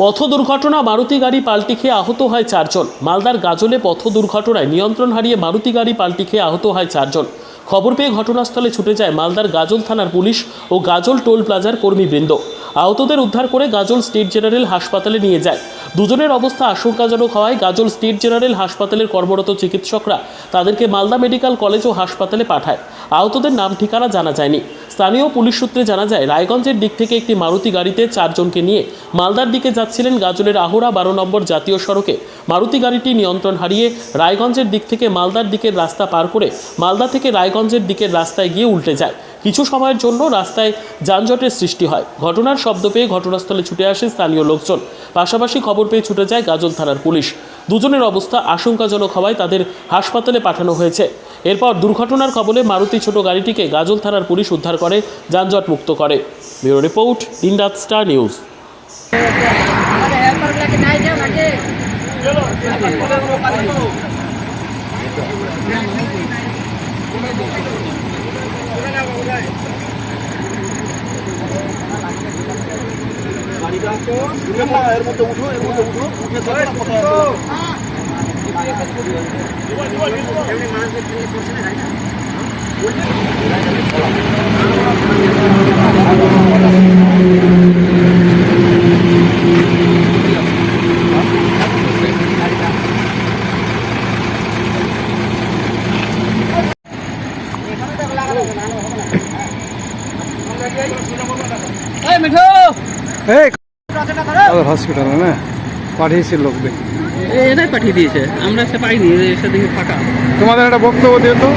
পথ দুর্ঘটনা মারুতি গাড়ি পাল্টি খেয়ে আহত হয় চারজন। মালদার গাজলে পথ দুর্ঘটনায় নিয়ন্ত্রণ হারিয়ে মারুতি গাড়ি পাল্টি খেয়ে আহত হয় চারজন। খবর পেয়ে ঘটনাস্থলে ছুটে যায় মালদার গাজল থানার পুলিশ ও গাজল টোল প্লাজার কর্মীবৃন্দ। আহতদের উদ্ধার করে গাজল স্টেট জেনারেল হাসপাতালে নিয়ে যায়। দুজনের অবস্থা আশঙ্কাজনক হওয়ায় গাজল স্টেট জেনারেল হাসপাতালের কর্মরত চিকিৎসকরা তাদেরকে মালদা মেডিকেল কলেজ ও হাসপাতালে পাঠায়। আহতদের নাম ঠিকানা জানা যায়নি। স্থানীয় পুলিশ সূত্রে জানা যায়, রায়গঞ্জের দিক থেকে একটি মারুতি গাড়িতে চারজনকে নিয়ে মালদার দিকে যাচ্ছিলেন গাজলের আহুরা বারো নম্বর জাতীয় সড়কে। মারুতি গাড়িটি নিয়ন্ত্রণ হারিয়ে রায়গঞ্জের দিক থেকে মালদার দিকের রাস্তা পার করে মালদা থেকে রায়গঞ্জের দিকের রাস্তায় গিয়ে উল্টে যায়। কিছু সময়ের জন্য রাস্তায় যানজটের সৃষ্টি হয়। ঘটনার শব্দ পেয়ে ঘটনাস্থলে ছুটে আসে স্থানীয় লোকজন। পাশাপাশি খবর পেয়ে ছুটে যায় গাজল থানার পুলিশ। দুজনের অবস্থা আশঙ্কাজনক হওয়ায় তাদের হাসপাতালে পাঠানো হয়েছে। এরপর দুর্ঘটনার কবলে মারুতি ছোট গাড়িটিকে গাজল থানার পুলিশ উদ্ধার করে যানজট মুক্ত করে। ব্যুরো রিপোর্ট, ইন্ডাত স্টার নিউজ। এর মধ্যে উঠো এর মধ্যে উঠো উঠে হসপিটালে না পাঠিয়েছি লোকদের এটাই পাঠিয়ে দিয়েছে। আমরা সে পাইনি এসে দেখি ফাঁকা। তোমাদের একটা বক্তব্য দিও তো।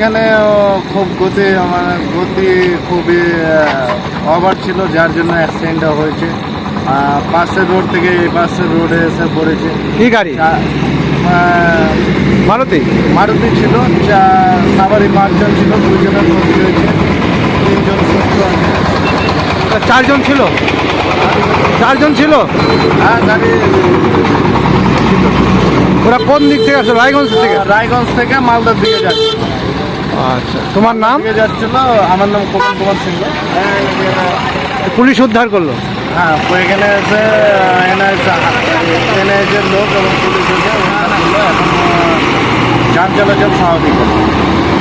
এখানে খুব গতি মানে গতি খুবই ওভার ছিল যার জন্য অ্যাক্সিডেন্টটা হয়েছে। পাশের রোড থেকে এই পাশের রোডে এসে পড়েছে। কি গাড়ি? মারুতি? মারুতি ছিল সাবারি পাঁচজন ছিল দুজনের ক্ষতি হয়েছে তিনজন সুস্থ আছে। চারজন ছিল? চারজন ছিল? হ্যাঁ গাড়ি ওরা কোন দিক থেকে আসলো? রায়গঞ্জ থেকে? রায়গঞ্জ থেকে মালদার দিকে যাচ্ছে। আচ্ছা তোমার নাম? যাচ্ছিল আমার নাম কোমল কুমার সিং। পুলিশ উদ্ধার করল? হ্যাঁ এখানে এসে এনআইএসের লোক এবং পুলিশ এখন যান চলাচল স্বাভাবিক।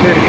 ঠিক